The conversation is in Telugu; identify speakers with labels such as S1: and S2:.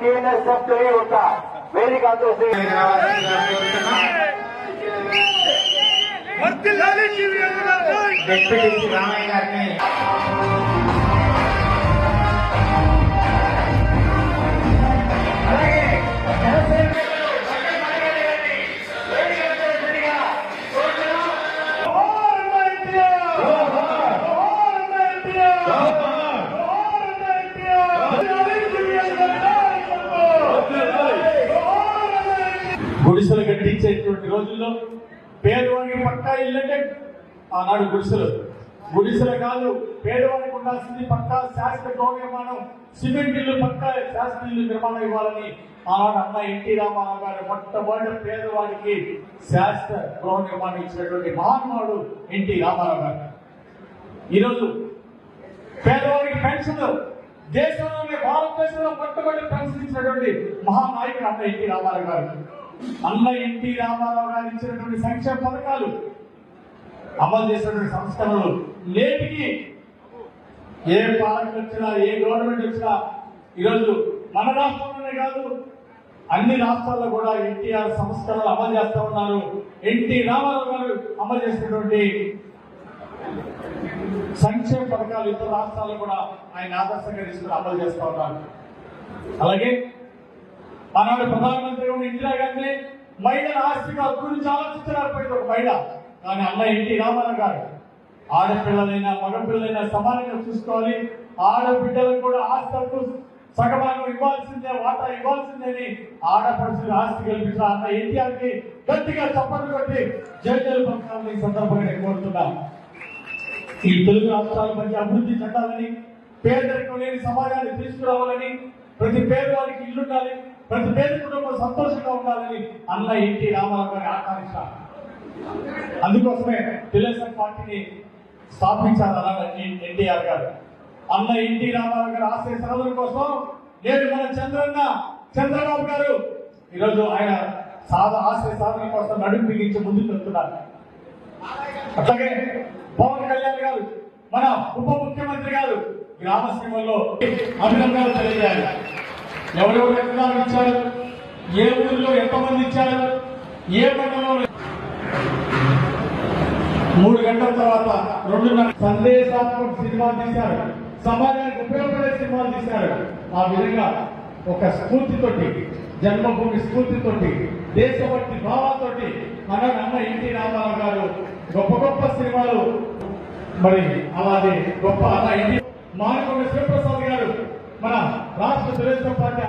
S1: ఐదు మండల నాయకులు టీఎన్ఎస్ఎఫ్ తొలియుత వేదికతో శ్రీ
S2: డిప్యూటీ రామయ్య గారిని
S3: గుడిసెలు కట్టించేటువంటి రోజుల్లో పేదవాడికి పక్కా ఇల్లంటే ఆనాడు గుడిసెలు. గుడిసెలు కాదు పేదవాడికి ఉండాల్సింది పక్కా శాశ్వత గృహ నిర్మాణం సిమెంట్ ఇల్లు పక్కా శాశ్వత ఇల్లు నిర్మాణం ఇవ్వాలని ఆనాడు అన్న ఎన్టీ రామారావు గారు మొట్టమొదటి పేదవాడికి శాశ్వత గృహ నిర్మాణం ఇచ్చినటువంటి మహానుభావుడు ఎన్టీ రామారావు. గారు ఈరోజు పేదవాడికి పెన్షన్ దేశంలోనే భారతదేశంలో మొట్టమొదటి పెన్షన్ ఇచ్చినటువంటి మహానాయకుడు అన్న ఎన్టీ రామారావు. గారు అన్న ఎన్టీ రామారావు గారు ఇచ్చినటువంటి సంక్షేమ పథకాలు అమలు చేసినటువంటి సంస్కరణలు నేటికి ఏ పాలన వచ్చినా ఏ గవర్నమెంట్ వచ్చినా ఈరోజు మన రాష్ట్రంలోనే కాదు అన్ని రాష్ట్రాల్లో కూడా ఎన్టీఆర్ సంస్కరణలు అమలు చేస్తా ఉన్నారు. ఎన్టీ రామారావు గారు అమలు చేసినటువంటి సంక్షేమ పథకాలు ఇతర రాష్ట్రాల్లో కూడా ఆయన ఆదర్శంగా తీసుకుని అమలు చేస్తా ఉన్నారు. అలాగే ఆనాడు ప్రధానమంత్రి ఉన్న ఇందిరాగాంధీ మహిళల ఆస్తిక హక్కు గురించి ఆలోచించలేకపోయింది ఒక మహిళ. కానీ అన్న ఎన్టీ రామారావు గారు ఆడపిల్లలైనా మగపిల్లలైనా సమానంగా చూసుకోవాలి. ఆడబిడ్డలకు కూడా ఆస్తి హక్కు సగభాగం ఇవ్వాల్సిందే వాటా ఇవ్వాల్సిందే అని ఆడపడుచులు ఆస్తి కల్పించిన అన్న ఎన్టీఆర్కి గట్టిగా చప్పట్లు కొట్టి జై పంపాలని సందర్భంగా నేను కోరుతున్నాను ఈ తెలుగు రాష్ట్రాల మధ్య అభివృద్ధి చెందాలని పేదరికం లేని సమాజాన్ని తీసుకురావాలని ప్రతి పేదవాడికి ఇల్లు ఉండాలి ప్రతి పేద కుటుంబం సంతోషంగా ఉండాలని అన్న ఎన్టీ రామారావు గారి ఆకాంక్ష. అందుకోసమే తెలుగుదేశం పార్టీని స్థాపించారు ఎన్టీఆర్ గారు. అన్న ఎన్టీ రామారావు గారి ఆశయ సాధన కోసం నేను మన చంద్రన్న చంద్రబాబు గారు ఈరోజు ఆయన సాధ ఆశయ సాధన కోసం నడుము బిగించి ముందుకు వెళ్తున్నారు. అట్లాగే పవన్ కళ్యాణ్ గారు మన ఉప ముఖ్యమంత్రి గారు గ్రామ సీమల్లో అభినందనలు తెలియజేయాలి. ఎవరెవరు ఎక్కడ ఇచ్చారు? ఏ ఊరిలో ఎంతమంది ఇచ్చారు? ఏ మండలంలో? మూడు గంటల తర్వాత రెండున్నర సందేశాత్మక సినిమాలు తీశారు. సమాజానికి ఉపయోగపడే సినిమాలు తీశారు. ఆ విధంగా ఒక స్ఫూర్తితోటి జన్మభూమి స్ఫూర్తితోటి దేశభక్తి భావాలతోటి మన అన్న ఎన్టీ రామారావు గారు గొప్ప గొప్ప సినిమాలు. మరి అలాగే గొప్ప అన్న ఎన్టీ మానకొండ శివప్రసాద్ గారు మన రాష్ట్ర తెలుగుదేశం పార్టీ